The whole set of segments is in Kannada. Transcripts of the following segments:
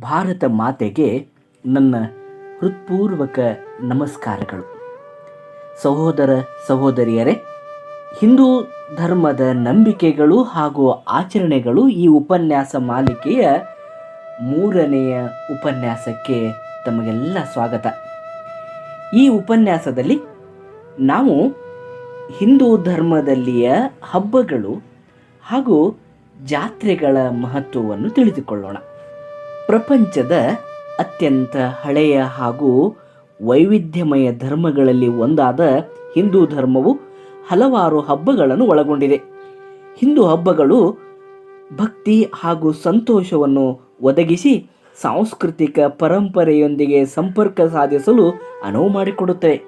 ಭಾರತ ಮಾತೆಗೆ ನನ್ನ ಹೃತ್ಪೂರ್ವಕ ನಮಸ್ಕಾರಗಳು. ಸಹೋದರ ಸಹೋದರಿಯರೇ, ಹಿಂದೂ ಧರ್ಮದ ನಂಬಿಕೆಗಳು ಹಾಗೂ ಆಚರಣೆಗಳು ಈ ಉಪನ್ಯಾಸ ಮಾಲಿಕೆಯ ಮೂರನೆಯ ಉಪನ್ಯಾಸಕ್ಕೆ ತಮಗೆಲ್ಲ ಸ್ವಾಗತ. ಈ ಉಪನ್ಯಾಸದಲ್ಲಿ ನಾವು ಹಿಂದೂ ಧರ್ಮದಲ್ಲಿಯ ಹಬ್ಬಗಳು ಹಾಗೂ ಜಾತ್ರೆಗಳ ಮಹತ್ವವನ್ನು ತಿಳಿದುಕೊಳ್ಳೋಣ. ಪ್ರಪಂಚದ ಅತ್ಯಂತ ಹಳೆಯ ಹಾಗೂ ವೈವಿಧ್ಯಮಯ ಧರ್ಮಗಳಲ್ಲಿ ಒಂದಾದ ಹಿಂದೂ ಧರ್ಮವು ಹಲವಾರು ಹಬ್ಬಗಳನ್ನು ಒಳಗೊಂಡಿದೆ. ಹಿಂದೂ ಹಬ್ಬಗಳು ಭಕ್ತಿ ಹಾಗೂ ಸಂತೋಷವನ್ನು ಒದಗಿಸಿ ಸಾಂಸ್ಕೃತಿಕ ಪರಂಪರೆಯೊಂದಿಗೆ ಸಂಪರ್ಕ ಸಾಧಿಸಲು ಅನುವು ಮಾಡಿಕೊಡುತ್ತವೆ.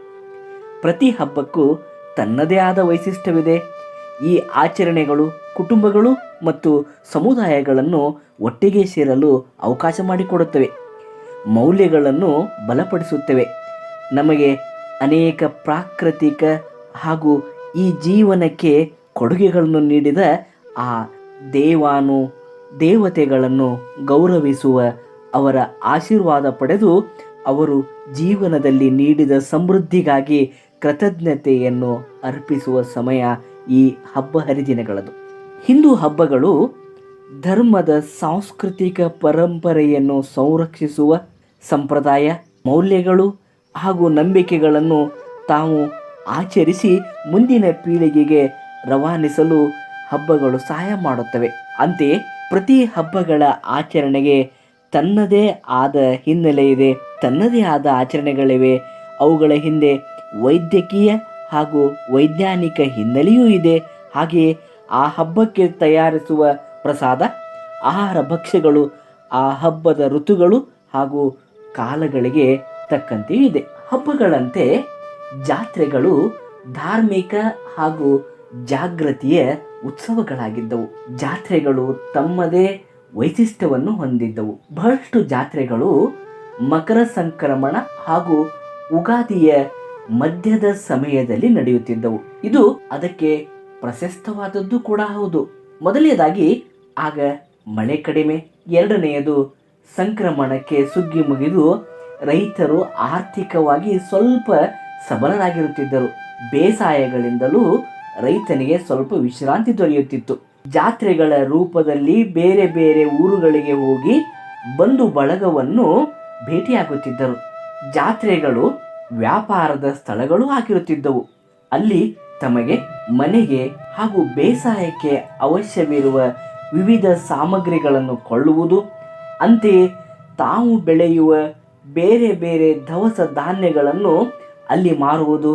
ಪ್ರತಿ ಹಬ್ಬಕ್ಕೂ ತನ್ನದೇ ಆದ ವೈಶಿಷ್ಟ್ಯವಿದೆ. ಈ ಆಚರಣೆಗಳು ಕುಟುಂಬಗಳು ಮತ್ತು ಸಮುದಾಯಗಳನ್ನು ಒಟ್ಟಿಗೆ ಸೇರಲು ಅವಕಾಶ ಮಾಡಿಕೊಡುತ್ತವೆ. ಮೌಲ್ಯಗಳನ್ನು ಬಲಪಡಿಸುತ್ತವೆ. ನಮಗೆ ಅನೇಕ ಪ್ರಾಕೃತಿಕ ಹಾಗೂ ಈ ಜೀವನಕ್ಕೆ ಕೊಡುಗೆಗಳನ್ನು ನೀಡಿದ ಆ ದೇವಾನು, ದೇವತೆಗಳನ್ನು ಗೌರವಿಸುವ ಅವರ ಆಶೀರ್ವಾದ ಪಡೆದು ಅವರು ಜೀವನದಲ್ಲಿ ನೀಡಿದ ಸಮೃದ್ಧಿಗಾಗಿ ಕೃತಜ್ಞತೆಯನ್ನು ಅರ್ಪಿಸುವ ಸಮಯ ಈ ಹಬ್ಬ ಹರಿದಿನಗಳದು ಹಿಂದೂ ಹಬ್ಬಗಳು ಧರ್ಮದ ಸಾಂಸ್ಕೃತಿಕ ಪರಂಪರೆಯನ್ನು ಸಂರಕ್ಷಿಸುವ ಸಂಪ್ರದಾಯ, ಮೌಲ್ಯಗಳು ಹಾಗೂ ನಂಬಿಕೆಗಳನ್ನು ತಾವು ಆಚರಿಸಿ ಮುಂದಿನ ಪೀಳಿಗೆಗೆ ರವಾನಿಸಲು ಹಬ್ಬಗಳು ಸಹಾಯ ಮಾಡುತ್ತವೆ. ಅಂತೆಯೇ ಪ್ರತಿ ಹಬ್ಬಗಳ ಆಚರಣೆಗೆ ತನ್ನದೇ ಆದ ಹಿನ್ನೆಲೆ ಇದೆ. ತನ್ನದೇ ಆದ ಆಚರಣೆಗಳಿವೆ. ಅವುಗಳ ಹಿಂದೆ ವೈದ್ಯಕೀಯ ಹಾಗೂ ವೈಜ್ಞಾನಿಕ ಹಿನ್ನೆಲೆಯೂ ಇದೆ. ಹಾಗೆಯೇ ಆ ಹಬ್ಬಕ್ಕೆ ತಯಾರಿಸುವ ಪ್ರಸಾದ, ಆಹಾರ ಭಕ್ಷ್ಯಗಳು, ಆ ಹಬ್ಬದ ಋತುಗಳು ಹಾಗೂ ಕಾಲಗಳಿಗೆ ತಕ್ಕಂತೆ ಇದೆ. ಹಬ್ಬಗಳಂತೆ ಜಾತ್ರೆಗಳು ಧಾರ್ಮಿಕ ಹಾಗೂ ಜಾಗೃತಿಯ ಉತ್ಸವಗಳಾಗಿದ್ದವು. ಜಾತ್ರೆಗಳು ತಮ್ಮದೇ ವೈಶಿಷ್ಟ್ಯವನ್ನು ಹೊಂದಿದ್ದವು. ಬಹಳಷ್ಟು ಜಾತ್ರೆಗಳು ಮಕರ ಸಂಕ್ರಮಣ ಹಾಗೂ ಉಗಾದಿಯ ಮಧ್ಯದ ಸಮಯದಲ್ಲಿ ನಡೆಯುತ್ತಿದ್ದವು. ಇದು ಅದಕ್ಕೆ ಪ್ರಶಸ್ತವಾದದ್ದು ಕೂಡ ಹೌದು. ಮೊದಲನೇದಾಗಿ, ಆಗ ಮಳೆ ಕಡಿಮೆ, ಎರಡನೆಯದು ಸಂಕ್ರಮಣಕ್ಕೆ ಸುಗ್ಗಿ ಮುಗಿದು ರೈತರು ಆರ್ಥಿಕವಾಗಿ ಸ್ವಲ್ಪ ಸಬಲರಾಗಿರುತ್ತಿದ್ದರು. ಬೇಸಾಯಗಳಿಂದಲೂ ರೈತನಿಗೆ ಸ್ವಲ್ಪ ವಿಶ್ರಾಂತಿ ದೊರೆಯುತ್ತಿತ್ತು. ಜಾತ್ರೆಗಳ ರೂಪದಲ್ಲಿ ಬೇರೆ ಬೇರೆ ಊರುಗಳಿಗೆ ಹೋಗಿ ಬಂಧು ಬಳಗವನ್ನು ಭೇಟಿಯಾಗುತ್ತಿದ್ದರು. ಜಾತ್ರೆಗಳು ವ್ಯಾಪಾರದ ಸ್ಥಳಗಳು ಆಗಿರುತ್ತಿದ್ದವು. ಅಲ್ಲಿ ತಮಗೆ ಮನೆಗೆ ಹಾಗೂ ಬೇಸಾಯಕ್ಕೆ ಅವಶ್ಯವಿರುವ ವಿವಿಧ ಸಾಮಗ್ರಿಗಳನ್ನು ಕೊಳ್ಳುವುದು. ಅಂತೆಯೇ ತಾವು ಬೆಳೆಯುವ ಬೇರೆ ಬೇರೆ ದವಸ ಧಾನ್ಯಗಳನ್ನು ಅಲ್ಲಿ ಮಾರುವುದು.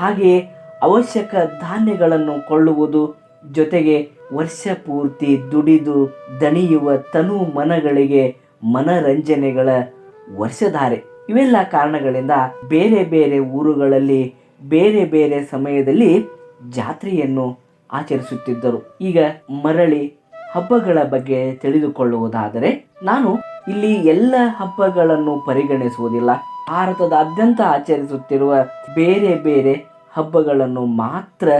ಹಾಗೆಯೇ ಅವಶ್ಯಕ ಧಾನ್ಯಗಳನ್ನು ಕೊಳ್ಳುವುದು ಜೊತೆಗೆ ವರ್ಷ ಪೂರ್ತಿ ದುಡಿದು ದಣಿಯುವ ತನು ಮನಗಳಿಗೆ ಮನರಂಜನೆಗಳ ವರ್ಷಧಾರೆ. ಇವೆಲ್ಲ ಕಾರಣಗಳಿಂದ ಬೇರೆ ಬೇರೆ ಊರುಗಳಲ್ಲಿ, ಬೇರೆ ಬೇರೆ ಸಮಯದಲ್ಲಿ ಜಾತ್ರೆಯನ್ನು ಆಚರಿಸುತ್ತಿದ್ದರು. ಈಗ ಮರಳಿ ಹಬ್ಬಗಳ ಬಗ್ಗೆ ತಿಳಿದುಕೊಳ್ಳುವುದಾದರೆ, ನಾನು ಇಲ್ಲಿ ಎಲ್ಲ ಹಬ್ಬಗಳನ್ನು ಪರಿಗಣಿಸುವುದಿಲ್ಲ. ಭಾರತದಾದ್ಯಂತ ಆಚರಿಸುತ್ತಿರುವ ಬೇರೆ ಬೇರೆ ಹಬ್ಬಗಳನ್ನು ಮಾತ್ರ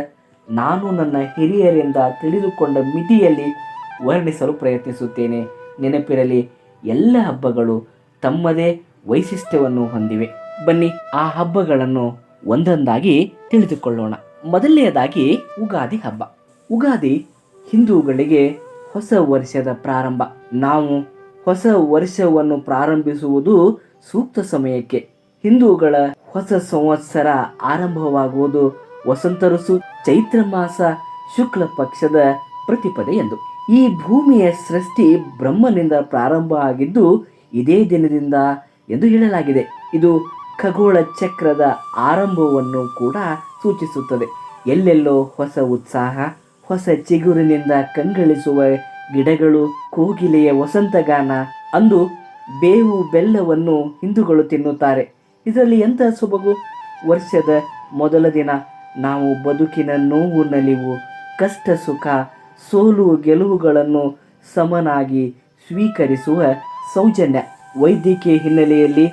ನಾನು ನನ್ನ ಹಿರಿಯರಿಂದ ತಿಳಿದುಕೊಂಡ ಮಿತಿಯಲ್ಲಿ ವರ್ಣಿಸಲು ಪ್ರಯತ್ನಿಸುತ್ತೇನೆ. ನೆನಪಿರಲಿ, ಎಲ್ಲ ಹಬ್ಬಗಳು ತಮ್ಮದೇ ವೈಶಿಷ್ಟ್ಯವನ್ನು ಹೊಂದಿವೆ. ಬನ್ನಿ, ಆ ಹಬ್ಬಗಳನ್ನು ಒಂದೊಂದಾಗಿ ತಿಳಿದುಕೊಳ್ಳೋಣ. ಮೊದಲನೆಯದಾಗಿ ಉಗಾದಿ ಹಬ್ಬ. ಉಗಾದಿ ಹಿಂದೂಗಳಿಗೆ ಹೊಸ ವರ್ಷದ ಪ್ರಾರಂಭ. ನಾವು ಹೊಸ ವರ್ಷವನ್ನು ಪ್ರಾರಂಭಿಸುವುದು ಸೂಕ್ತ ಸಮಯಕ್ಕೆ. ಹಿಂದೂಗಳ ಹೊಸ ಸಂವತ್ಸರ ಆರಂಭವಾಗುವುದು ವಸಂತ ಋತು ಚೈತ್ರ ಮಾಸ, ಶುಕ್ಲ ಪಕ್ಷದ ಪ್ರತಿಪದೆ ಎಂದು. ಈ ಭೂಮಿಯ ಸೃಷ್ಟಿ ಬ್ರಹ್ಮನಿಂದ ಪ್ರಾರಂಭ ಆಗಿದ್ದು ಇದೇ ದಿನದಿಂದ ಎಂದು ಹೇಳಲಾಗಿದೆ. ಇದು ಖಗೋಳ ಚಕ್ರದ ಆರಂಭವನ್ನು ಕೂಡ ಸೂಚಿಸುತ್ತದೆ. ಎಲ್ಲೆಲ್ಲೋ ಹೊಸ ಉತ್ಸಾಹ, ಹೊಸ ಚಿಗುರಿನಿಂದ ಕಂಗಳಿಸುವ ಗಿಡಗಳು, ಕೋಗಿಲೆಯ ವಸಂತಗಾನ ಅಂದು ಬೇವು ಬೆಲ್ಲವನ್ನು ಹಿಂದೂಗಳು ತಿನ್ನುತ್ತಾರೆ. ಇದರಲ್ಲಿ ಎಂಥ ಸೊಬಗು? ವರ್ಷದ ಮೊದಲ ದಿನ ನಾವು ಬದುಕಿನ ನೋವು ನಲಿವು, ಕಷ್ಟ ಸುಖ, ಸೋಲು ಗೆಲುವುಗಳನ್ನು ಸಮನಾಗಿ ಸ್ವೀಕರಿಸುವ ಸೌಜನ್ಯ. ವೈದ್ಯಕೀಯ ಹಿನ್ನೆಲೆಯಲ್ಲಿ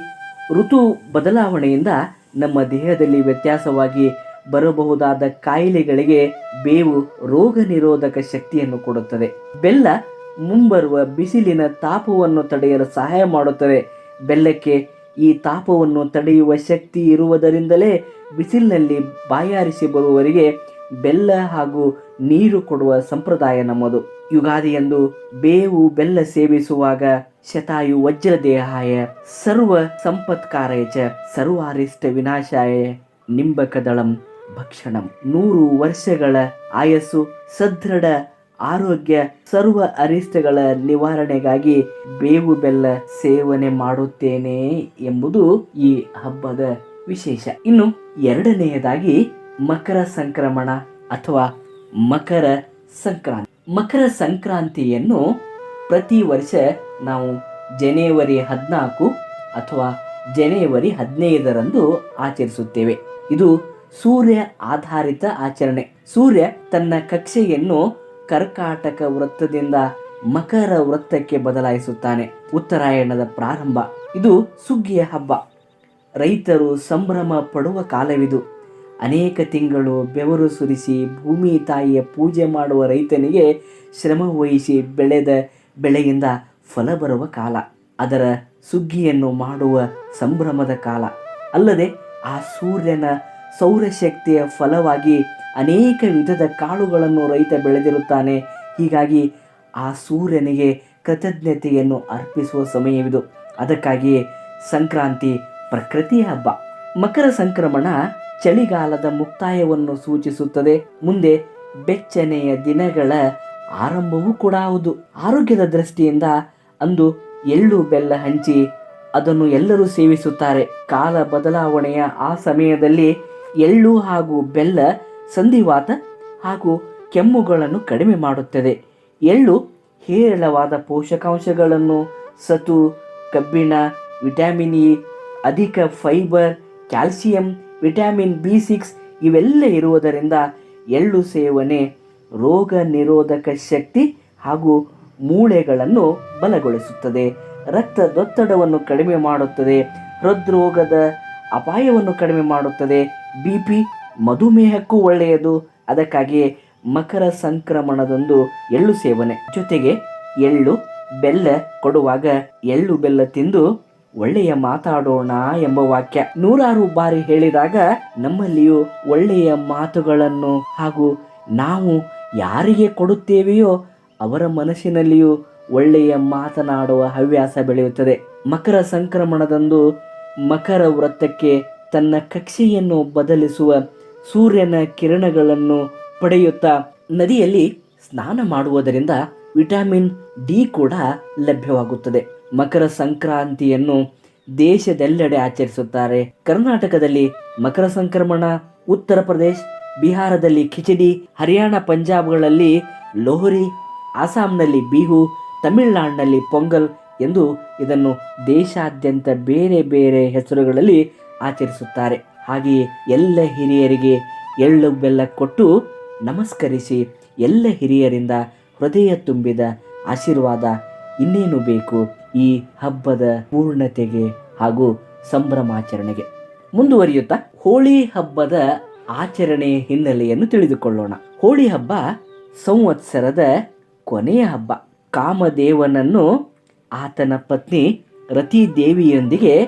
ಋತು ಬದಲಾವಣೆಯಿಂದ ನಮ್ಮ ದೇಹದಲ್ಲಿ ವ್ಯತ್ಯಾಸವಾಗಿ ಬರಬಹುದಾದ ಕಾಯಿಲೆಗಳಿಗೆ ಬೇವು ರೋಗ ನಿರೋಧಕ ಶಕ್ತಿಯನ್ನು ಕೊಡುತ್ತದೆ. ಬೆಲ್ಲ ಮುಂಬರುವ ಬಿಸಿಲಿನ ತಾಪವನ್ನು ತಡೆಯಲು ಸಹಾಯ ಮಾಡುತ್ತದೆ. ಬೆಲ್ಲಕ್ಕೆ ಈ ತಾಪವನ್ನು ತಡೆಯುವ ಶಕ್ತಿ ಇರುವುದರಿಂದಲೇ ಬಿಸಿಲಿನಲ್ಲಿ ಬಾಯಾರಿಸಿ ಬರುವವರಿಗೆ ಬೆಲ್ಲ ಹಾಗೂ ನೀರು ಕೊಡುವ ಸಂಪ್ರದಾಯ ನಮ್ಮದು. ಯುಗಾದಿಯಂದು ಬೇವು ಬೆಲ್ಲ ಸೇವಿಸುವಾಗ ಶತಾಯು ವಜ್ರ ದೇಹಾಯ ಸರ್ವ ಸಂಪತ್ಕಾರಯ ಸರ್ವಾರಿಷ್ಟ ವಿನಾಶಾಯ ನಿಂಬಕದಳಂ ಭಕ್ಷಣಂ. ನೂರು ವರ್ಷಗಳ ಆಯಸ್ಸು, ಸದೃಢ ಆರೋಗ್ಯ, ಸರ್ವ ಅರಿಷ್ಟಗಳ ನಿವಾರಣೆಗಾಗಿ ಬೇವು ಬೆಲ್ಲ ಸೇವನೆ ಮಾಡುತ್ತೇನೆ ಎಂಬುದು ಈ ಹಬ್ಬದ ವಿಶೇಷ. ಇನ್ನು ಎರಡನೆಯದಾಗಿ ಮಕರ ಸಂಕ್ರಮಣ ಅಥವಾ ಮಕರ ಸಂಕ್ರಾಂತಿ. ಮಕರ ಸಂಕ್ರಾಂತಿಯನ್ನು ಪ್ರತಿ ವರ್ಷ ನಾವು ಜನವರಿ ಹದಿನಾಲ್ಕು ಅಥವಾ ಜನವರಿ ಹದಿನೈದರಂದು ಆಚರಿಸುತ್ತೇವೆ. ಇದು ಸೂರ್ಯ ಆಧಾರಿತ ಆಚರಣೆ. ಸೂರ್ಯ ತನ್ನ ಕಕ್ಷೆಯನ್ನು ಕರ್ಕಾಟಕ ವೃತ್ತದಿಂದ ಮಕರ ವೃತ್ತಕ್ಕೆ ಬದಲಾಯಿಸುತ್ತಾನೆ. ಉತ್ತರಾಯಣದ ಪ್ರಾರಂಭ. ಇದು ಸುಗ್ಗಿಯ ಹಬ್ಬ. ರೈತರು ಸಂಭ್ರಮ ಪಡುವ ಕಾಲವಿದು. ಅನೇಕ ತಿಂಗಳು ಬೆವರು ಸುರಿಸಿ ಭೂಮಿ ತಾಯಿಯ ಪೂಜೆ ಮಾಡುವ ರೈತನಿಗೆ ಶ್ರಮ ವಹಿಸಿ ಬೆಳೆದ ಬೆಳೆಯಿಂದ ಫಲ ಬರುವ ಕಾಲ. ಅದರ ಸುಗ್ಗಿಯನ್ನು ಮಾಡುವ ಸಂಭ್ರಮದ ಕಾಲ. ಅಲ್ಲದೆ ಆ ಸೂರ್ಯನ ಸೌರಶಕ್ತಿಯ ಫಲವಾಗಿ ಅನೇಕ ವಿಧದ ಕಾಳುಗಳನ್ನು ರೈತ ಬೆಳೆದಿರುತ್ತಾನೆ. ಹೀಗಾಗಿ ಆ ಸೂರ್ಯನಿಗೆ ಕೃತಜ್ಞತೆಯನ್ನು ಅರ್ಪಿಸುವ ಸಮಯವಿದು. ಅದಕ್ಕಾಗಿಯೇ ಸಂಕ್ರಾಂತಿ ಪ್ರಕೃತಿಯ ಹಬ್ಬ. ಮಕರ ಸಂಕ್ರಮಣ ಚಳಿಗಾಲದ ಮುಕ್ತಾಯವನ್ನು ಸೂಚಿಸುತ್ತದೆ. ಮುಂದೆ ಬೆಚ್ಚನೆಯ ದಿನಗಳ ಆರಂಭವೂ ಕೂಡ ಹೌದು. ಆರೋಗ್ಯದ ದೃಷ್ಟಿಯಿಂದ ಅಂದು ಎಳ್ಳು ಬೆಲ್ಲ ಹಂಚಿ ಅದನ್ನು ಎಲ್ಲರೂ ಸೇವಿಸುತ್ತಾರೆ. ಕಾಲ ಬದಲಾವಣೆಯ ಆ ಸಮಯದಲ್ಲಿ ಎಳ್ಳು ಹಾಗೂ ಬೆಲ್ಲ ಸಂಧಿವಾತ ಹಾಗೂ ಕೆಮ್ಮುಗಳನ್ನು ಕಡಿಮೆ ಮಾಡುತ್ತದೆ. ಎಳ್ಳು ಹೇರಳವಾದ ಪೋಷಕಾಂಶಗಳನ್ನು, ಸತು, ಕಬ್ಬಿಣ, ವಿಟಮಿನ್ ಇ, ಅಧಿಕ fibre, calcium, vitamin B six ಇವೆಲ್ಲ ಇರುವುದರಿಂದ ಎಳ್ಳು ಸೇವನೆ, ರೋಗ ನಿರೋಧಕ ಶಕ್ತಿ ಹಾಗೂ ಮೂಳೆಗಳನ್ನು ಬಲಗೊಳಿಸುತ್ತದೆ. ರಕ್ತದೊತ್ತಡವನ್ನು ಕಡಿಮೆ ಮಾಡುತ್ತದೆ. ಹೃದ್ರೋಗದ ಅಪಾಯವನ್ನು ಕಡಿಮೆ ಮಾಡುತ್ತದೆ. ಬಿ ಪಿ ಮಧುಮೇಹಕ್ಕೂ ಒಳ್ಳೆಯದು. ಅದಕ್ಕಾಗಿ ಮಕರ ಸಂಕ್ರಮಣದಂದು ಎಳ್ಳು ಸೇವನೆ. ಜೊತೆಗೆ ಎಳ್ಳು, ಬೆಲ್ಲ ಕೊಡುವಾಗ ಎಳ್ಳು ಬೆಲ್ಲ ತಿಂದು ಒಳ್ಳೆಯ ಮಾತಾಡೋಣ ಎಂಬ ವಾಕ್ಯ. ನೂರಾರು ಬಾರಿ ಹೇಳಿದಾಗ ನಮ್ಮಲ್ಲಿಯೂ ಒಳ್ಳೆಯ ಮಾತುಗಳನ್ನು ಹಾಗೂ ನಾವು ಯಾರಿಗೆ ಕೊಡುತ್ತೇವೆಯೋ ಅವರ ಮನಸ್ಸಿನಲ್ಲಿಯೂ ಒಳ್ಳೆಯ ಮಾತನಾಡುವ ಹವ್ಯಾಸ ಬೆಳೆಯುತ್ತದೆ. ಮಕರ ಸಂಕ್ರಮಣದಂದು ಮಕರ ವೃತ್ತಕ್ಕೆ ತನ್ನ ಕಕ್ಷೆಯನ್ನು ಬದಲಿಸುವ ಸೂರ್ಯನ ಕಿರಣಗಳನ್ನು ಪಡೆಯುತ್ತಾ ನದಿಯಲ್ಲಿ ಸ್ನಾನ ಮಾಡುವುದರಿಂದ ವಿಟಮಿನ್ ಡಿ ಕೂಡ ಲಭ್ಯವಾಗುತ್ತದೆ. ಮಕರ ಸಂಕ್ರಾಂತಿಯನ್ನು ದೇಶದೆಲ್ಲೆಡೆ ಆಚರಿಸುತ್ತಾರೆ. ಕರ್ನಾಟಕದಲ್ಲಿ ಮಕರ ಸಂಕ್ರಮಣ, ಉತ್ತರ ಪ್ರದೇಶ್, ಬಿಹಾರದಲ್ಲಿ ಖಿಚಡಿ ಹರಿಯಾಣ ಪಂಜಾಬ್ಗಳಲ್ಲಿ ಲೋಹರಿ, ಅಸ್ಸಾಂನಲ್ಲಿ ಬಿಹು, ತಮಿಳುನಾಡಿನಲ್ಲಿ ಪೊಂಗಲ್ ಎಂದು ಇದನ್ನು ದೇಶಾದ್ಯಂತ ಬೇರೆ ಬೇರೆ ಹೆಸರುಗಳಲ್ಲಿ ಆಚರಿಸುತ್ತಾರೆ. ಹಾಗೆಯೇ ಎಲ್ಲ ಹಿರಿಯರಿಗೆ ಎಳ್ಳು ಬೆಲ್ಲ ಕೊಟ್ಟು ನಮಸ್ಕರಿಸಿ ಎಲ್ಲ ಹಿರಿಯರಿಂದ ಹೃದಯ ತುಂಬಿದ ಆಶೀರ್ವಾದ ಇನ್ನೇನು ಬೇಕು ಈ ಹಬ್ಬದ ಪೂರ್ಣತೆಗೆ ಹಾಗೂ ಸಂಭ್ರಮಾಚರಣೆಗೆ. ಮುಂದುವರಿಯುತ್ತಾ ಹೋಳಿ ಹಬ್ಬದ ಆಚರಣೆ ಹಿನ್ನೆಲೆಯನ್ನು ತಿಳಿದುಕೊಳ್ಳೋಣ. ಹೋಳಿ ಹಬ್ಬ ಸಂವತ್ಸರದ ಕೊನೆಯ ಹಬ್ಬ. ಕಾಮದೇವನನ್ನು ಆತನ ಪತ್ನಿ ರತಿದೇವಿಯೊಂದಿಗೆ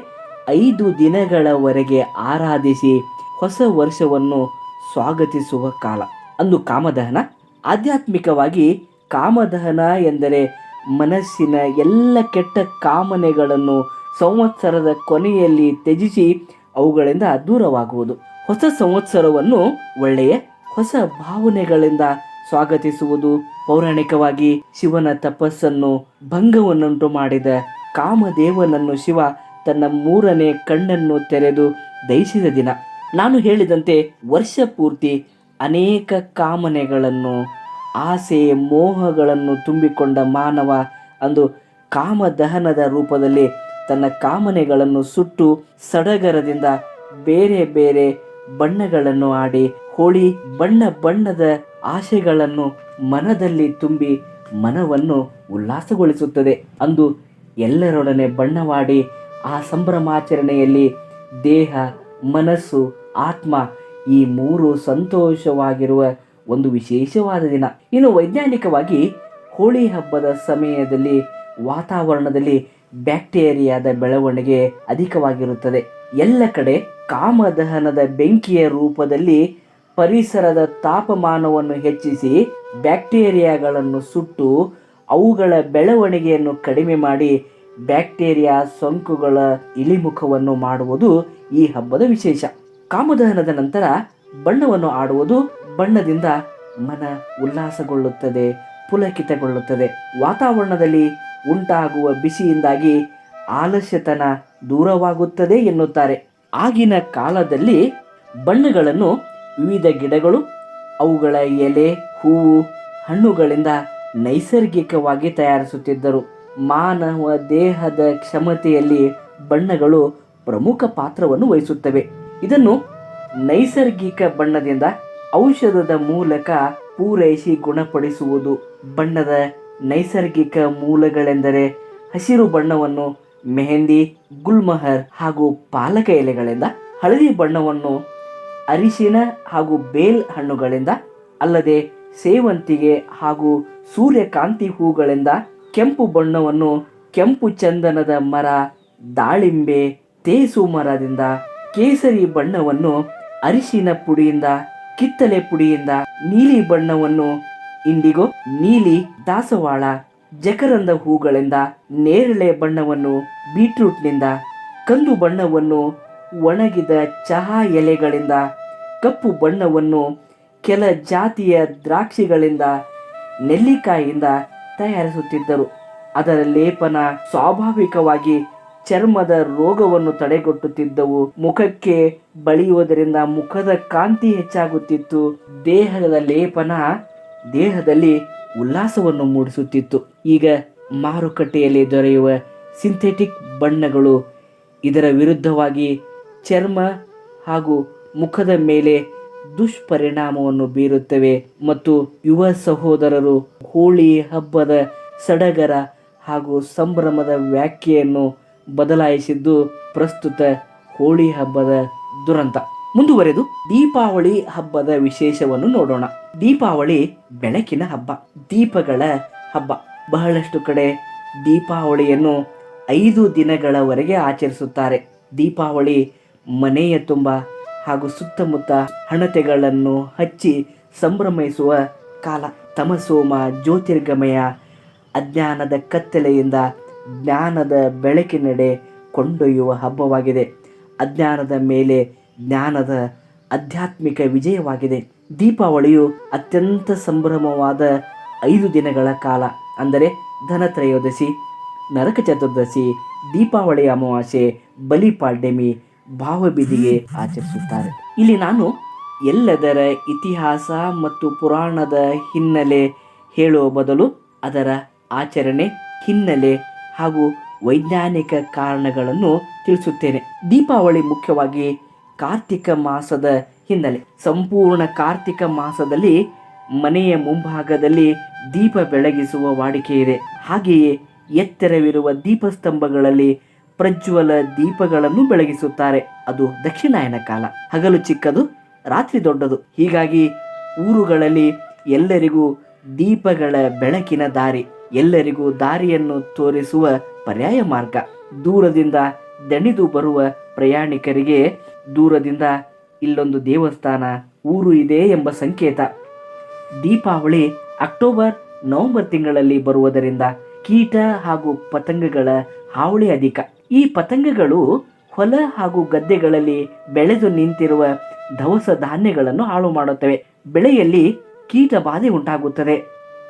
ಐದು ದಿನಗಳವರೆಗೆ ಆರಾಧಿಸಿ ಹೊಸ ವರ್ಷವನ್ನು ಸ್ವಾಗತಿಸುವ ಕಾಲ. ಅಂದು ಕಾಮದಹನ ಆಧ್ಯಾತ್ಮಿಕವಾಗಿ ಕಾಮದಹನ ಎಂದರೆ ಮನಸ್ಸಿನ ಎಲ್ಲ ಕೆಟ್ಟ ಕಾಮನೆಗಳನ್ನು ಸಂವತ್ಸರದ ಕೊನೆಯಲ್ಲಿ ತ್ಯಜಿಸಿ ಅವುಗಳಿಂದ ದೂರವಾಗುವುದು. ಹೊಸ ಸಂವತ್ಸರವನ್ನು ಒಳ್ಳೆಯ ಹೊಸ ಭಾವನೆಗಳಿಂದ ಸ್ವಾಗತಿಸುವುದು. ಪೌರಾಣಿಕವಾಗಿ ಶಿವನ ತಪಸ್ಸನ್ನು ಭಂಗವನ್ನುಂಟು ಮಾಡಿದ ಕಾಮದೇವನನ್ನು ಶಿವ ತನ್ನ ಮೂರನೇ ಕಣ್ಣನ್ನು ತೆರೆದು ದಯಿಸಿದ ದಿನ. ನಾನು ಹೇಳಿದಂತೆ ವರ್ಷ ಪೂರ್ತಿ ಅನೇಕ ಕಾಮನೆಗಳನ್ನು, ಆಸೆ, ಮೋಹಗಳನ್ನು ತುಂಬಿಕೊಂಡ ಮಾನವ ಅಂದು ಕಾಮದಹನದ ರೂಪದಲ್ಲಿ ತನ್ನ ಕಾಮನೆಗಳನ್ನು ಸುಟ್ಟು ಸಡಗರದಿಂದ ಬೇರೆ ಬೇರೆ ಬಣ್ಣಗಳನ್ನು ಆಡಿ ಹೋಳಿ ಬಣ್ಣ ಬಣ್ಣದ ಆಸೆಗಳನ್ನು ಮನದಲ್ಲಿ ತುಂಬಿ ಮನವನ್ನು ಉಲ್ಲಾಸಗೊಳಿಸುತ್ತದೆ. ಅಂದು ಎಲ್ಲರೊಡನೆ ಬಣ್ಣವಾಡಿ ಆ ಸಂಭ್ರಮಾಚರಣೆಯಲ್ಲಿ ದೇಹ, ಮನಸ್ಸು, ಆತ್ಮ ಈ ಮೂರು ಸಂತೋಷವಾಗಿರುವ ಒಂದು ವಿಶೇಷವಾದ ದಿನ. ಇನ್ನು ವೈಜ್ಞಾನಿಕವಾಗಿ ಹೋಳಿ ಹಬ್ಬದ ಸಮಯದಲ್ಲಿ, ವಾತಾವರಣದಲ್ಲಿ ಬ್ಯಾಕ್ಟೀರಿಯಾದ ಬೆಳವಣಿಗೆ ಅಧಿಕವಾಗಿರುತ್ತದೆ. ಎಲ್ಲ ಕಡೆ ಕಾಮದಹನದ ಬೆಂಕಿಯ ರೂಪದಲ್ಲಿ ಪರಿಸರದ ತಾಪಮಾನವನ್ನು ಹೆಚ್ಚಿಸಿ ಬ್ಯಾಕ್ಟೀರಿಯಾಗಳನ್ನು ಸುಟ್ಟು ಅವುಗಳ ಬೆಳವಣಿಗೆಯನ್ನು ಕಡಿಮೆ ಮಾಡಿ ಬ್ಯಾಕ್ಟೀರಿಯಾ ಸೋಂಕುಗಳ ಇಳಿಮುಖವನ್ನು ಮಾಡುವುದು ಈ ಹಬ್ಬದ ವಿಶೇಷ. ಕಾಮದಹನದ ನಂತರ ಬಣ್ಣವನ್ನು ಆಡುವುದು ಬಣ್ಣದಿಂದ ಮನ ಉಲ್ಲಾಸಗೊಳ್ಳುತ್ತದೆ, ಪುಲಕಿತಗೊಳ್ಳುತ್ತದೆ. ವಾತಾವರಣದಲ್ಲಿ ಉಂಟಾಗುವ ಬಿಸಿಯಿಂದಾಗಿ ಆಲಸ್ಯತನ ದೂರವಾಗುತ್ತದೆ ಎನ್ನುತ್ತಾರೆ. ಆಗಿನ ಕಾಲದಲ್ಲಿ ಬಣ್ಣಗಳನ್ನು ವಿವಿಧ ಗಿಡಗಳು, ಅವುಗಳ ಎಲೆ, ಹೂವು, ಹಣ್ಣುಗಳಿಂದ ನೈಸರ್ಗಿಕವಾಗಿ ತಯಾರಿಸುತ್ತಿದ್ದರು. ಮಾನವ ದೇಹದ ಕ್ಷಮತೆಯಲ್ಲಿ ಬಣ್ಣಗಳು ಪ್ರಮುಖ ಪಾತ್ರವನ್ನು ವಹಿಸುತ್ತವೆ. ಇದನ್ನು ನೈಸರ್ಗಿಕ ಬಣ್ಣದಿಂದ ಔಷಧದ ಮೂಲಕ ಪೂರೈಸಿ ಗುಣಪಡಿಸುವುದು. ಬಣ್ಣದ ನೈಸರ್ಗಿಕ ಮೂಲಗಳೆಂದರೆ ಹಸಿರು ಬಣ್ಣವನ್ನು ಮೆಹಂದಿ, ಗುಲ್ಮಹರ್ ಹಾಗೂ ಪಾಲಕ ಎಲೆಗಳಿಂದ, ಹಳದಿ ಬಣ್ಣವನ್ನು ಅರಿಶಿನ ಹಾಗೂ ಬೇಲ್ ಹಣ್ಣುಗಳಿಂದ, ಅಲ್ಲದೆ ಸೇವಂತಿಗೆ ಹಾಗೂ ಸೂರ್ಯಕಾಂತಿ ಹೂಗಳಿಂದ ಕೆಂಪು ಬಣ್ಣವನ್ನು ಕೆಂಪು ಚಂದನದ ಮರ, ದಾಳಿಂಬೆ, ತೇಸು ಮರದಿಂದ ಕೇಸರಿ ಬಣ್ಣವನ್ನು ಅರಿಶಿನ ಪುಡಿಯಿಂದ ಕಿತ್ತಲೆ ಪುಡಿಯಿಂದ, ನೀಲಿ ಬಣ್ಣವನ್ನು ಇಂಡಿಗೋ, ನೀಲಿ ದಾಸವಾಳ, ಜಕರಂದ ಹೂಗಳಿಂದ ನೇರಳೆ ಬಣ್ಣವನ್ನು ಬೀಟ್ರೂಟ್ನಿಂದ, ಕಂದು ಬಣ್ಣವನ್ನು ಒಣಗಿದ ಚಹಾ ಎಲೆಗಳಿಂದ, ಕಪ್ಪು ಬಣ್ಣವನ್ನು ಕೆಲ ಜಾತಿಯ ದ್ರಾಕ್ಷಿಗಳಿಂದ ನೆಲ್ಲಿಕಾಯಿಯಿಂದ ತಯಾರಿಸುತ್ತಿದ್ದರು. ಅದರ ಲೇಪನ ಸ್ವಾಭಾವಿಕವಾಗಿ ಚರ್ಮದ ರೋಗವನ್ನು ತಡೆಗಟ್ಟುತ್ತಿದ್ದವು. ಮುಖಕ್ಕೆ ಬಳಿಯುವುದರಿಂದ ಮುಖದ ಕಾಂತಿ ಹೆಚ್ಚಾಗುತ್ತಿತ್ತು. ದೇಹದ ಲೇಪನ ದೇಹದಲ್ಲಿ ಉಲ್ಲಾಸವನ್ನು ಮೂಡಿಸುತ್ತಿತ್ತು. ಈಗ ಮಾರುಕಟ್ಟೆಯಲ್ಲಿ ದೊರೆಯುವ ಸಿಂಥೆಟಿಕ್ ಬಣ್ಣಗಳು ಇದರ ವಿರುದ್ಧವಾಗಿ ಚರ್ಮ ಹಾಗೂ ಮುಖದ ಮೇಲೆ ದುಷ್ಪರಿಣಾಮವನ್ನು ಬೀರುತ್ತವೆ ಮತ್ತು ಯುವ ಸಹೋದರರು ಹೋಳಿ ಹಬ್ಬದ ಸಡಗರ ಹಾಗೂ ಸಂಭ್ರಮದ ವ್ಯಾಖ್ಯೆಯನ್ನು ಬದಲಾಯಿಸಿದ್ದು ಪ್ರಸ್ತುತ ಹೋಳಿ ಹಬ್ಬದ ದುರಂತ. ಮುಂದುವರೆದು ದೀಪಾವಳಿ ಹಬ್ಬದ ವಿಶೇಷವನ್ನು ನೋಡೋಣ. ದೀಪಾವಳಿ ಬೆಳಕಿನ ಹಬ್ಬ, ದೀಪಗಳ ಹಬ್ಬ. ಬಹಳಷ್ಟು ಕಡೆ ದೀಪಾವಳಿಯನ್ನು ಐದು ದಿನಗಳವರೆಗೆ ಆಚರಿಸುತ್ತಾರೆ. ದೀಪಾವಳಿ ಮನೆಯ ತುಂಬ ಹಾಗೂ ಸುತ್ತಮುತ್ತ ಹಣತೆಗಳನ್ನು ಹಚ್ಚಿ ಸಂಭ್ರಮಿಸುವ ಕಾಲ. ತಮಸೋಮ ಜ್ಯೋತಿರ್ಗಮಯ ಅಜ್ಞಾನದ ಕತ್ತಲೆಯಿಂದ ಜ್ಞಾನದ ಬೆಳಕಿನೆಡೆ ಕೊಂಡೊಯ್ಯುವ ಹಬ್ಬವಾಗಿದೆ. ಅಜ್ಞಾನದ ಮೇಲೆ ಜ್ಞಾನದ ಆಧ್ಯಾತ್ಮಿಕ ವಿಜಯವಾಗಿದೆ. ದೀಪಾವಳಿಯು ಅತ್ಯಂತ ಸಂಭ್ರಮವಾದ ಐದು ದಿನಗಳ ಕಾಲ. ಅಂದರೆ ಧನತ್ರಯೋದಶಿ, ನರಕ ಚತುರ್ದಶಿ, ದೀಪಾವಳಿ ಅಮಾವಾಸ್ಯೆ ಬಲಿಪಾಡ್ಯಮಿ ಭಾವಬೀದಿಗೆ ಆಚರಿಸುತ್ತಾರೆ. ಇಲ್ಲಿ ನಾನು ಎಲ್ಲದರ ಇತಿಹಾಸ ಮತ್ತು ಪುರಾಣದ ಹಿನ್ನೆಲೆ ಹೇಳುವ ಬದಲು ಅದರ ಆಚರಣೆ, ಹಿನ್ನೆಲೆ ಹಾಗೂ ವೈಜ್ಞಾನಿಕ ಕಾರಣಗಳನ್ನು ತಿಳಿಸುತ್ತೇನೆ. ದೀಪಾವಳಿ ಮುಖ್ಯವಾಗಿ ಕಾರ್ತಿಕ ಮಾಸದ ಹಿನ್ನೆಲೆ. ಸಂಪೂರ್ಣ ಕಾರ್ತಿಕ ಮಾಸದಲ್ಲಿ ಮನೆಯ ಮುಂಭಾಗದಲ್ಲಿ ದೀಪ ಬೆಳಗಿಸುವ ವಾಡಿಕೆ ಇದೆ. ಹಾಗೆಯೇ ಎತ್ತರವಿರುವ ದೀಪಸ್ತಂಭಗಳಲ್ಲಿ ಪ್ರಜ್ವಲ ದೀಪಗಳನ್ನು ಬೆಳಗಿಸುತ್ತಾರೆ. ಅದು ದಕ್ಷಿಣಾಯನ ಕಾಲ. ಹಗಲು ಚಿಕ್ಕದು, ರಾತ್ರಿ ದೊಡ್ಡದು. ಹೀಗಾಗಿ ಊರುಗಳಲ್ಲಿ ಎಲ್ಲರಿಗೂ ದೀಪಗಳ ಬೆಳಕಿನ ದಾರಿ, ಎಲ್ಲರಿಗೂ ದಾರಿಯನ್ನು ತೋರಿಸುವ ಪರ್ಯಾಯ ಮಾರ್ಗ. ದೂರದಿಂದ ದಣಿದು ಬರುವ ಪ್ರಯಾಣಿಕರಿಗೆ ದೂರದಿಂದ ಇಲ್ಲೊಂದು ದೇವಸ್ಥಾನ, ಊರು ಇದೆ ಎಂಬ ಸಂಕೇತ. ದೀಪಾವಳಿ ಅಕ್ಟೋಬರ್, ನವೆಂಬರ್ ತಿಂಗಳಲ್ಲಿ ಬರುವುದರಿಂದ ಕೀಟ ಹಾಗೂ ಪತಂಗಗಳ ಹಾವಳಿ ಅಧಿಕ. ಈ ಪತಂಗಗಳು ಹೊಲ ಹಾಗೂ ಗದ್ದೆಗಳಲ್ಲಿ ಬೆಳೆದು ನಿಂತಿರುವ ದವಸ ಧಾನ್ಯಗಳನ್ನು ಹಾಳು ಮಾಡುತ್ತವೆ. ಬೆಳೆಯಲ್ಲಿ ಕೀಟ ಬಾಧೆ ಉಂಟಾಗುತ್ತದೆ.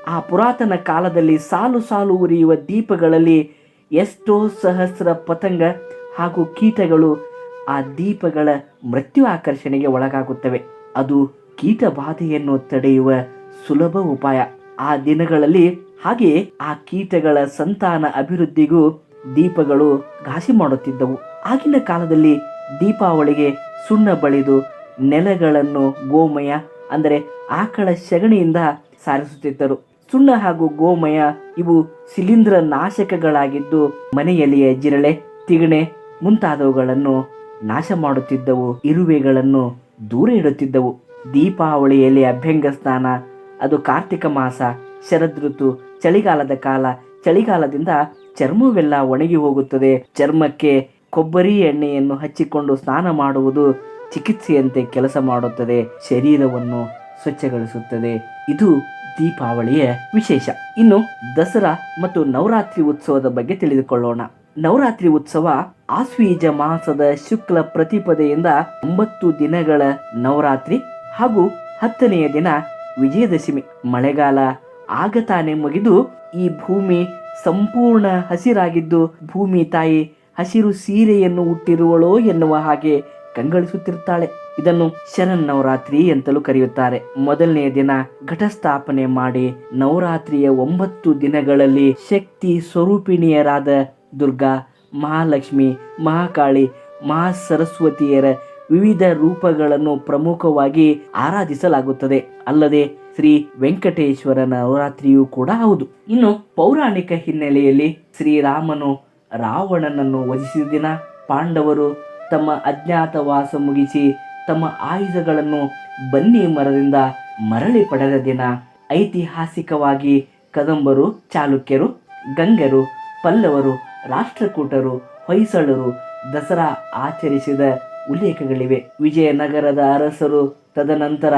ಆ ಪುರಾತನ ಕಾಲದಲ್ಲಿ ಸಾಲು ಸಾಲು ಉರಿಯುವ ದೀಪಗಳಲ್ಲಿ ಎಷ್ಟೋ ಸಹಸ್ರ ಪತಂಗ ಹಾಗೂ ಕೀಟಗಳು ಆ ದೀಪಗಳ ಮೃತ್ಯು ಆಕರ್ಷಣೆಗೆ ಒಳಗಾಗುತ್ತವೆ. ಅದು ಕೀಟ ಬಾಧೆಯನ್ನು ತಡೆಯುವ ಸುಲಭ ಉಪಾಯ. ಆ ದಿನಗಳಲ್ಲಿ ಹಾಗೆ ಆ ಕೀಟಗಳ ಸಂತಾನ ಅಭಿವೃದ್ಧಿಗೂ ದೀಪಗಳು ಘಾಸಿ ಮಾಡುತ್ತಿದ್ದವು. ಆಗಿನ ಕಾಲದಲ್ಲಿ ದೀಪಾವಳಿಗೆ ಸುಣ್ಣ ಬಳಿದು ನೆಲಗಳನ್ನು ಗೋಮಯ, ಅಂದರೆ ಆಕಳ ಸಗಣಿಯಿಂದ ಸಾರಿಸುತ್ತಿದ್ದರು. ಸುಣ್ಣ ಹಾಗೂ ಗೋಮಯ ಇವು ಶಿಲೀಂಧ್ರ ನಾಶಕಗಳಾಗಿದ್ದು ಮನೆಯಲ್ಲಿಯ ಜಿರಳೆ, ತಿಗಣೆ ಮುಂತಾದವುಗಳನ್ನು ನಾಶ ಮಾಡುತ್ತಿದ್ದವು. ಇರುವೆಗಳನ್ನು ದೂರ ಇಡುತ್ತಿದ್ದವು. ದೀಪಾವಳಿಯಲ್ಲಿ ಅಭ್ಯಂಗ ಸ್ನಾನ, ಅದು ಕಾರ್ತಿಕ ಮಾಸ ಶರದೃತು ಚಳಿಗಾಲದ ಕಾಲ, ಚಳಿಗಾಲದಿಂದ ಚರ್ಮವೆಲ್ಲ ಒಣಗಿ ಹೋಗುತ್ತದೆ. ಚರ್ಮಕ್ಕೆ ಕೊಬ್ಬರಿ ಎಣ್ಣೆಯನ್ನು ಹಚ್ಚಿಕೊಂಡು ಸ್ನಾನ ಮಾಡುವುದು ಚಿಕಿತ್ಸೆಯಂತೆ ಕೆಲಸ ಮಾಡುತ್ತದೆ. ಶರೀರವನ್ನು ಸ್ವಚ್ಛಗೊಳಿಸುತ್ತದೆ. ಇದು ದೀಪಾವಳಿಯ ವಿಶೇಷ. ಇನ್ನು ದಸರಾ ಮತ್ತು ನವರಾತ್ರಿ ಉತ್ಸವದ ಬಗ್ಗೆ ತಿಳಿದುಕೊಳ್ಳೋಣ. ನವರಾತ್ರಿ ಉತ್ಸವ ಆಸ್ವೀಜ ಮಾಸದ ಶುಕ್ಲ ಪ್ರತಿಪದೆಯಿಂದ ಒಂಬತ್ತು ದಿನಗಳ ನವರಾತ್ರಿ ಹಾಗೂ ಹತ್ತನೆಯ ದಿನ ವಿಜಯದಶಮಿ. ಮಳೆಗಾಲ ಆಗತಾನೆ ಮುಗಿದು ಈ ಭೂಮಿ ಸಂಪೂರ್ಣ ಹಸಿರಾಗಿದ್ದು ಭೂಮಿ ತಾಯಿ ಹಸಿರು ಸೀರೆಯನ್ನು ಹುಟ್ಟಿರುವಳೋ ಎನ್ನುವ ಹಾಗೆ ಕಂಗೊಳಿಸುತ್ತಿರುತ್ತಾಳೆ ಇದನ್ನು ಶರನ್ನವರಾತ್ರಿ ಅಂತಲೂ ಕರೆಯುತ್ತಾರೆ. ಮೊದಲನೆಯ ದಿನ ಘಟಸ್ಥಾಪನೆ ಮಾಡಿ ನವರಾತ್ರಿಯ ಒಂಬತ್ತು ದಿನಗಳಲ್ಲಿ ಶಕ್ತಿ ಸ್ವರೂಪಿಣಿಯರಾದ ದುರ್ಗಾ, ಮಹಾಲಕ್ಷ್ಮಿ, ಮಹಾಕಾಳಿ ಮಹಾ ಸರಸ್ವತಿಯರ ವಿವಿಧ ರೂಪಗಳನ್ನು ಪ್ರಮುಖವಾಗಿ ಆರಾಧಿಸಲಾಗುತ್ತದೆ. ಅಲ್ಲದೆ ಶ್ರೀ ವೆಂಕಟೇಶ್ವರ ನವರಾತ್ರಿಯೂ ಕೂಡ ಹೌದು. ಇನ್ನು ಪೌರಾಣಿಕ ಹಿನ್ನೆಲೆಯಲ್ಲಿ ಶ್ರೀರಾಮನು ರಾವಣನನ್ನು ವಧಿಸಿದ ದಿನ ಪಾಂಡವರು ತಮ್ಮ ಅಜ್ಞಾತವಾಸ ಮುಗಿಸಿ ತಮ್ಮ ಆಯುಧಗಳನ್ನು ಬನ್ನಿ ಮರದಿಂದ ಮರಳಿ ಪಡೆದ ದಿನ ಐತಿಹಾಸಿಕವಾಗಿ ಕದಂಬರು, ಚಾಲುಕ್ಯರು, ಗಂಗರು, ಪಲ್ಲವರು, ರಾಷ್ಟ್ರಕೂಟರು, ಹೊಯ್ಸಳರು, ದಸರಾ ಆಚರಿಸಿದ ಉಲ್ಲೇಖಗಳಿವೆ. ವಿಜಯನಗರದ ಅರಸರು ತದನಂತರ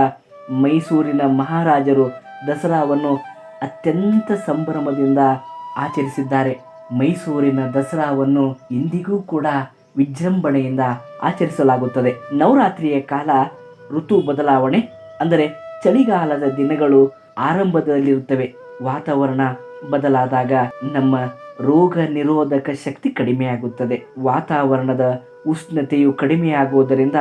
ಮೈಸೂರಿನ ಮಹಾರಾಜರು ದಸರಾವನ್ನು ಅತ್ಯಂತ ಸಂಭ್ರಮದಿಂದ ಆಚರಿಸಿದ್ದಾರೆ. ಮೈಸೂರಿನ ದಸರಾವನ್ನು ಇಂದಿಗೂ ಕೂಡ ವಿಜೃಂಭಣೆಯಿಂದ ಆಚರಿಸಲಾಗುತ್ತದೆ. ನವರಾತ್ರಿಯ ಕಾಲ ಋತು ಬದಲಾವಣೆ, ಅಂದರೆ ಚಳಿಗಾಲದ ದಿನಗಳು ಆರಂಭದಲ್ಲಿರುತ್ತವೆ. ವಾತಾವರಣ ಬದಲಾದಾಗ ನಮ್ಮ ರೋಗ ನಿರೋಧಕ ಶಕ್ತಿ ಕಡಿಮೆಯಾಗುತ್ತದೆ. ವಾತಾವರಣದ ಉಷ್ಣತೆಯು ಕಡಿಮೆಯಾಗುವುದರಿಂದ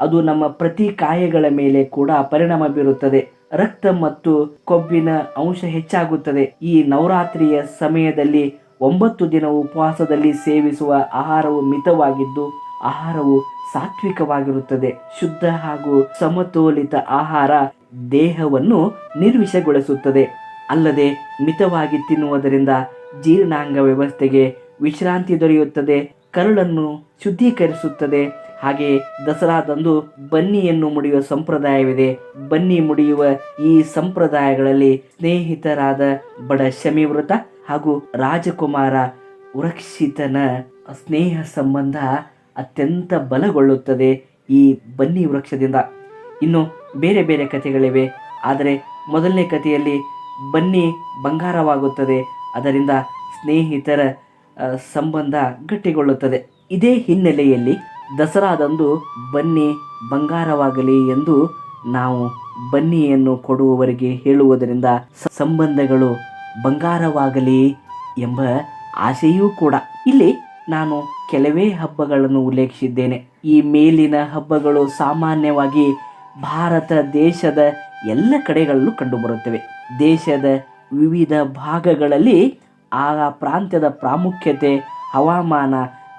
ಅದು ನಮ್ಮ ಪ್ರತಿ ಕಾಯಗಳ ಮೇಲೆ ಕೂಡ ಪರಿಣಾಮ ಬೀರುತ್ತದೆ. ರಕ್ತ ಮತ್ತು ಕೊಬ್ಬಿನ ಅಂಶ ಹೆಚ್ಚಾಗುತ್ತದೆ. ಈ ನವರಾತ್ರಿಯ ಸಮಯದಲ್ಲಿ ಒಂಬತ್ತು ದಿನ ಉಪವಾಸದಲ್ಲಿ ಸೇವಿಸುವ ಆಹಾರವು ಮಿತವಾಗಿದ್ದು, ಆಹಾರವು ಸಾತ್ವಿಕವಾಗಿರುತ್ತದೆ. ಶುದ್ಧ ಹಾಗೂ ಸಮತೋಲಿತ ಆಹಾರ ದೇಹವನ್ನು ನಿರ್ವಿಷಗೊಳಿಸುತ್ತದೆ. ಅಲ್ಲದೆ ಮಿತವಾಗಿ ತಿನ್ನುವುದರಿಂದ ಜೀರ್ಣಾಂಗ ವ್ಯವಸ್ಥೆಗೆ ವಿಶ್ರಾಂತಿ ದೊರೆಯುತ್ತದೆ. ಕರುಳನ್ನು ಶುದ್ಧೀಕರಿಸುತ್ತದೆ. ಹಾಗೆ ದಸರಾದಂದು ಬನ್ನಿಯನ್ನು ಮುಡಿಯುವ ಸಂಪ್ರದಾಯವಿದೆ. ಬನ್ನಿ ಮುಡಿಯುವ ಈ ಸಂಪ್ರದಾಯಗಳಲ್ಲಿ ಸ್ನೇಹಿತರಾದ ಬಡ ಶಮಿವೃತ ಹಾಗೂ ರಾಜಕುಮಾರ ವೃಕ್ಷಿತನ ಸ್ನೇಹ ಸಂಬಂಧ ಅತ್ಯಂತ ಬಲಗೊಳ್ಳುತ್ತದೆ ಈ ಬನ್ನಿ ವೃಕ್ಷದಿಂದ. ಇನ್ನು ಬೇರೆ ಬೇರೆ ಕಥೆಗಳಿವೆ. ಆದರೆ ಮೊದಲನೇ ಕಥೆಯಲ್ಲಿ ಬನ್ನಿ ಬಂಗಾರವಾಗುತ್ತದೆ. ಅದರಿಂದ ಸ್ನೇಹಿತರ ಸಂಬಂಧ ಗಟ್ಟಿಗೊಳ್ಳುತ್ತದೆ. ಇದೇ ಹಿನ್ನೆಲೆಯಲ್ಲಿ ದಸರಾದಂದು ಬನ್ನಿ ಬಂಗಾರವಾಗಲಿ ಎಂದು ನಾವು ಬನ್ನಿಯನ್ನು ಕೊಡುವವರಿಗೆ ಹೇಳುವುದರಿಂದ ಸಂಬಂಧಗಳು ಬಂಗಾರವಾಗಲಿ ಎಂಬ ಆಸೆಯೂ ಕೂಡ. ಇಲ್ಲಿ ನಾನು ಕೆಲವೇ ಹಬ್ಬಗಳನ್ನು ಉಲ್ಲೇಖಿಸಿದ್ದೇನೆ. ಈ ಮೇಲಿನ ಹಬ್ಬಗಳು ಸಾಮಾನ್ಯವಾಗಿ ಭಾರತ ದೇಶದ ಎಲ್ಲ ಕಡೆಗಳಲ್ಲೂ ಕಂಡುಬರುತ್ತವೆ. ದೇಶದ ವಿವಿಧ ಭಾಗಗಳಲ್ಲಿ ಆ ಪ್ರಾಂತ್ಯದ ಪ್ರಾಮುಖ್ಯತೆ, ಹವಾಮಾನ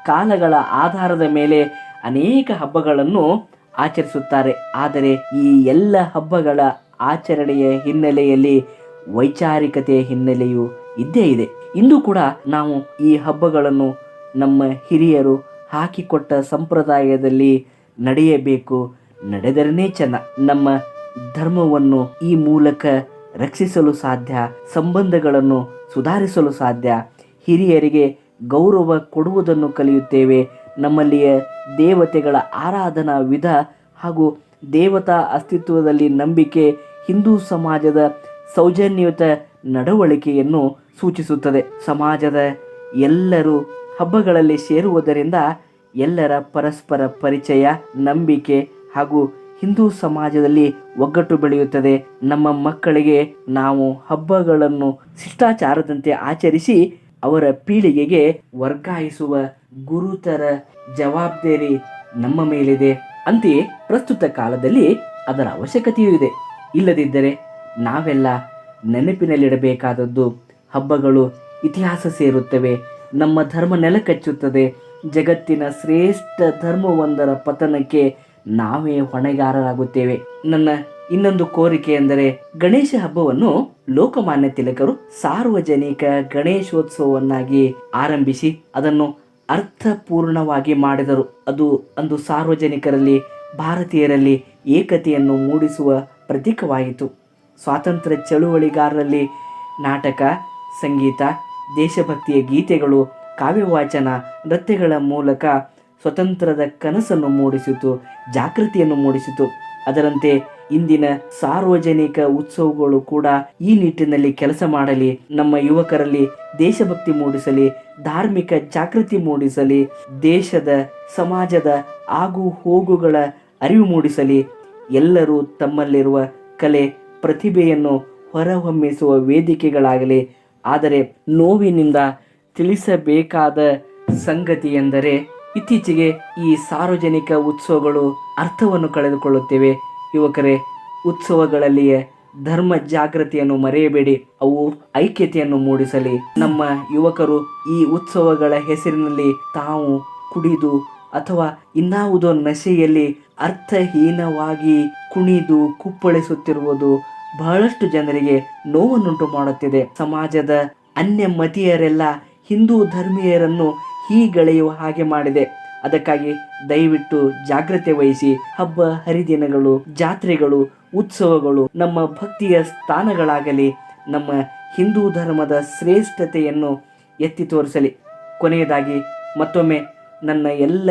ಕಾಲಗಳ ಆಧಾರದ ಮೇಲೆ ಅನೇಕ ಹಬ್ಬಗಳನ್ನು ಆಚರಿಸುತ್ತಾರೆ. ಆದರೆ ಈ ಎಲ್ಲ ಹಬ್ಬಗಳ ಆಚರಣೆಯ ಹಿನ್ನೆಲೆಯಲ್ಲಿ ವೈಚಾರಿಕತೆಯ ಹಿನ್ನೆಲೆಯು ಇದ್ದೇ ಇದೆ. ಇಂದು ಕೂಡ ನಾವು ಈ ಹಬ್ಬಗಳನ್ನು ನಮ್ಮ ಹಿರಿಯರು ಹಾಕಿಕೊಟ್ಟ ಸಂಪ್ರದಾಯದಲ್ಲಿ ನಡೆಯಬೇಕು. ನಡೆದರನೇ ಚೆನ್ನ. ನಮ್ಮ ಧರ್ಮವನ್ನು ಈ ಮೂಲಕ ರಕ್ಷಿಸಲು ಸಾಧ್ಯ, ಸಂಬಂಧಗಳನ್ನು ಸುಧಾರಿಸಲು ಸಾಧ್ಯ, ಹಿರಿಯರಿಗೆ ಗೌರವ ಕೊಡುವುದನ್ನು ಕಲಿಯುತ್ತೇವೆ. ನಮ್ಮಲ್ಲಿಯ ದೇವತೆಗಳ ಆರಾಧನಾ ವಿಧ ಹಾಗೂ ದೇವತಾ ಅಸ್ತಿತ್ವದಲ್ಲಿ ನಂಬಿಕೆ, ಹಿಂದೂ ಸಮಾಜದ ಸೌಜನ್ಯಯುತ ನಡವಳಿಕೆಯನ್ನು ಸೂಚಿಸುತ್ತದೆ. ಸಮಾಜದ ಎಲ್ಲರೂ ಹಬ್ಬಗಳಲ್ಲಿ ಸೇರುವುದರಿಂದ ಎಲ್ಲರ ಪರಸ್ಪರ ಪರಿಚಯ, ನಂಬಿಕೆ ಹಾಗೂ ಹಿಂದೂ ಸಮಾಜದಲ್ಲಿ ಒಗ್ಗಟ್ಟು ಬೆಳೆಯುತ್ತದೆ. ನಮ್ಮ ಮಕ್ಕಳಿಗೆ ನಾವು ಹಬ್ಬಗಳನ್ನು ಶಿಷ್ಟಾಚಾರದಂತೆ ಆಚರಿಸಿ ಅವರ ಪೀಳಿಗೆಗೆ ವರ್ಗಾಯಿಸುವ ಗುರುತರ ಜವಾಬ್ದಾರಿ ನಮ್ಮ ಮೇಲಿದೆ. ಅಂತೆಯೇ ಪ್ರಸ್ತುತ ಕಾಲದಲ್ಲಿ ಅದರ ಅವಶ್ಯಕತೆಯೂ ಇದೆ. ಇಲ್ಲದಿದ್ದರೆ ನಾವೆಲ್ಲ ನೆನಪಿನಲ್ಲಿಡಬೇಕಾದದ್ದು ಹಬ್ಬಗಳು ಇತಿಹಾಸ ಸೇರುತ್ತವೆ. ನಮ್ಮ ಧರ್ಮ ನೆಲಕಚ್ಚುತ್ತದೆ. ಜಗತ್ತಿನ ಶ್ರೇಷ್ಠ ಧರ್ಮವೊಂದರ ಪತನಕ್ಕೆ ನಾವೇ ಹೊಣೆಗಾರರಾಗುತ್ತೇವೆ. ನನ್ನ ಇನ್ನೊಂದು ಕೋರಿಕೆ ಎಂದರೆ ಗಣೇಶ ಹಬ್ಬವನ್ನು ಲೋಕಮಾನ್ಯ ತಿಲಕರು ಸಾರ್ವಜನಿಕ ಗಣೇಶೋತ್ಸವವನ್ನಾಗಿ ಆರಂಭಿಸಿ ಅದನ್ನು ಅರ್ಥಪೂರ್ಣವಾಗಿ ಮಾಡಿದರು. ಅದು ಅಂದು ಸಾರ್ವಜನಿಕರಲ್ಲಿ, ಭಾರತೀಯರಲ್ಲಿ ಏಕತೆಯನ್ನು ಮೂಡಿಸುವ ಪ್ರತೀಕವಾಯಿತು ಸ್ವಾತಂತ್ರ್ಯ ಚಳುವಳಿಗಾರರಲ್ಲಿ ನಾಟಕ, ಸಂಗೀತ, ದೇಶಭಕ್ತಿಯ ಗೀತೆಗಳು, ಕಾವ್ಯವಾಚನ, ನೃತ್ಯಗಳ ಮೂಲಕ ಸ್ವತಂತ್ರದ ಕನಸನ್ನು ಮೂಡಿಸಿತು, ಜಾಗೃತಿಯನ್ನು ಮೂಡಿಸಿತು. ಅದರಂತೆ ಇಂದಿನ ಸಾರ್ವಜನಿಕ ಉತ್ಸವಗಳು ಕೂಡ ಈ ನಿಟ್ಟಿನಲ್ಲಿ ಕೆಲಸ ಮಾಡಲಿ, ನಮ್ಮ ಯುವಕರಲ್ಲಿ ದೇಶಭಕ್ತಿ ಮೂಡಿಸಲಿ, ಧಾರ್ಮಿಕ ಜಾಗೃತಿ ಮೂಡಿಸಲಿ, ದೇಶದ, ಸಮಾಜದ ಆಗು ಹೋಗುಗಳ ಅರಿವು ಮೂಡಿಸಲಿ. ಎಲ್ಲರೂ ತಮ್ಮಲ್ಲಿರುವ ಕಲೆ, ಪ್ರತಿಭೆಯನ್ನು ಹೊರಹೊಮ್ಮಿಸುವ ವೇದಿಕೆಗಳಾಗಲಿ. ಆದರೆ ನೋವಿನಿಂದ ತಿಳಿಸಬೇಕಾದ ಸಂಗತಿ ಎಂದರೆ ಇತ್ತೀಚೆಗೆ ಈ ಸಾರ್ವಜನಿಕ ಉತ್ಸವಗಳು ಅರ್ಥವನ್ನು ಕಳೆದುಕೊಳ್ಳುತ್ತಿವೆ. ಯುವಕರೇ, ಉತ್ಸವಗಳಲ್ಲಿಯೇ ಧರ್ಮ ಜಾಗೃತಿಯನ್ನು ಮರೆಯಬೇಡಿ, ಅವು ಐಕ್ಯತೆಯನ್ನು ಮೂಡಿಸಲಿ. ನಮ್ಮ ಯುವಕರು ಈ ಉತ್ಸವಗಳ ಹೆಸರಿನಲ್ಲಿ ತಾವು ಕುಡಿದು ಅಥವಾ ಇನ್ನಾವುದೋ ನಶೆಯಲ್ಲಿ ಅರ್ಥಹೀನವಾಗಿ ಕುಣಿದು ಕುಪ್ಪಳಿಸುತ್ತಿರುವುದು ಬಹಳಷ್ಟು ಜನರಿಗೆ ನೋವನ್ನುಂಟು ಮಾಡುತ್ತಿದೆ ಸಮಾಜದ ಅನ್ಯ ಮತೀಯರೆಲ್ಲ ಹಿಂದೂ ಧರ್ಮೀಯರನ್ನು ಹೀಗಳೆಯುವ ಹಾಗೆ ಮಾಡಿದೆ. ಅದಕ್ಕಾಗಿ ದಯವಿಟ್ಟು ಜಾಗ್ರತೆ ವಹಿಸಿ ಹಬ್ಬ, ಹರಿದಿನಗಳು, ಜಾತ್ರೆಗಳು, ಉತ್ಸವಗಳು ನಮ್ಮ ಭಕ್ತಿಯ ಸ್ಥಾನಗಳಾಗಲಿ, ನಮ್ಮ ಹಿಂದೂ ಧರ್ಮದ ಶ್ರೇಷ್ಠತೆಯನ್ನು ಎತ್ತಿ ತೋರಿಸಲಿ. ಕೊನೆಯದಾಗಿ ಮತ್ತೊಮ್ಮೆ ನನ್ನ ಎಲ್ಲ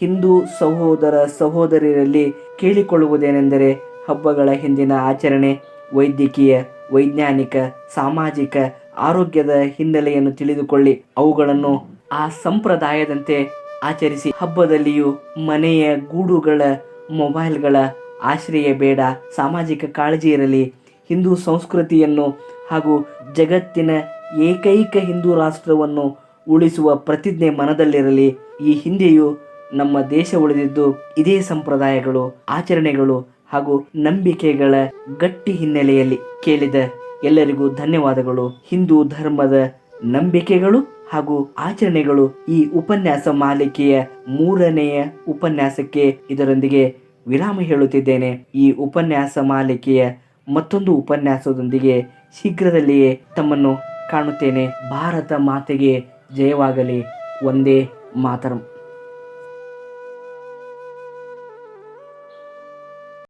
ಹಿಂದೂ ಸಹೋದರ ಸಹೋದರಿಯರಲ್ಲಿ ಕೇಳಿಕೊಳ್ಳುವುದೇನೆಂದರೆ ಹಬ್ಬಗಳ ಹಿಂದಿನ ಆಚರಣೆ, ವೈದ್ಯಕೀಯ, ವೈಜ್ಞಾನಿಕ, ಸಾಮಾಜಿಕ, ಆರೋಗ್ಯದ ಹಿನ್ನೆಲೆಯನ್ನು ತಿಳಿದುಕೊಳ್ಳಿ. ಅವುಗಳನ್ನು ಆ ಸಂಪ್ರದಾಯದಂತೆ ಆಚರಿಸಿ. ಹಬ್ಬದಲ್ಲಿಯೂ ಮನೆಯ ಗೂಡುಗಳ, ಮೊಬೈಲ್ಗಳ ಆಶ್ರಯ ಬೇಡ. ಸಾಮಾಜಿಕ ಕಾಳಜಿ ಇರಲಿ. ಹಿಂದೂ ಸಂಸ್ಕೃತಿಯನ್ನು ಹಾಗೂ ಜಗತ್ತಿನ ಏಕೈಕ ಹಿಂದೂ ರಾಷ್ಟ್ರವನ್ನು ಉಳಿಸುವ ಪ್ರತಿಜ್ಞೆ ಮನದಲ್ಲಿರಲಿ. ಈ ಹಿಂದೆಯೂ ನಮ್ಮ ದೇಶ ಉಳಿದಿದ್ದು ಇದೇ ಸಂಪ್ರದಾಯಗಳು, ಆಚರಣೆಗಳು ಹಾಗೂ ನಂಬಿಕೆಗಳ ಗಟ್ಟಿ ಹಿನ್ನೆಲೆಯಲ್ಲಿ ಕೇಳಿದ ಎಲ್ಲರಿಗೂ ಧನ್ಯವಾದಗಳು. ಹಿಂದೂ ಧರ್ಮದ ನಂಬಿಕೆಗಳು. ಹಾಗೂ ಆಚರಣೆಗಳು ಈ ಉಪನ್ಯಾಸ ಮಾಲಿಕೆಯ ಮೂರನೆಯ ಉಪನ್ಯಾಸಕ್ಕೆ ಇದರೊಂದಿಗೆ ವಿರಾಮ ಹೇಳುತ್ತಿದ್ದೇನೆ. ಈ ಉಪನ್ಯಾಸ ಮಾಲಿಕೆಯ ಮತ್ತೊಂದು ಉಪನ್ಯಾಸದೊಂದಿಗೆ ಶೀಘ್ರದಲ್ಲಿಯೇ ತಮ್ಮನ್ನು ಕಾಣುತ್ತೇನೆ. ಭಾರತ ಮಾತೆಗೆ ಜಯವಾಗಲಿ. ಒಂದೇ ಮಾತರಂ.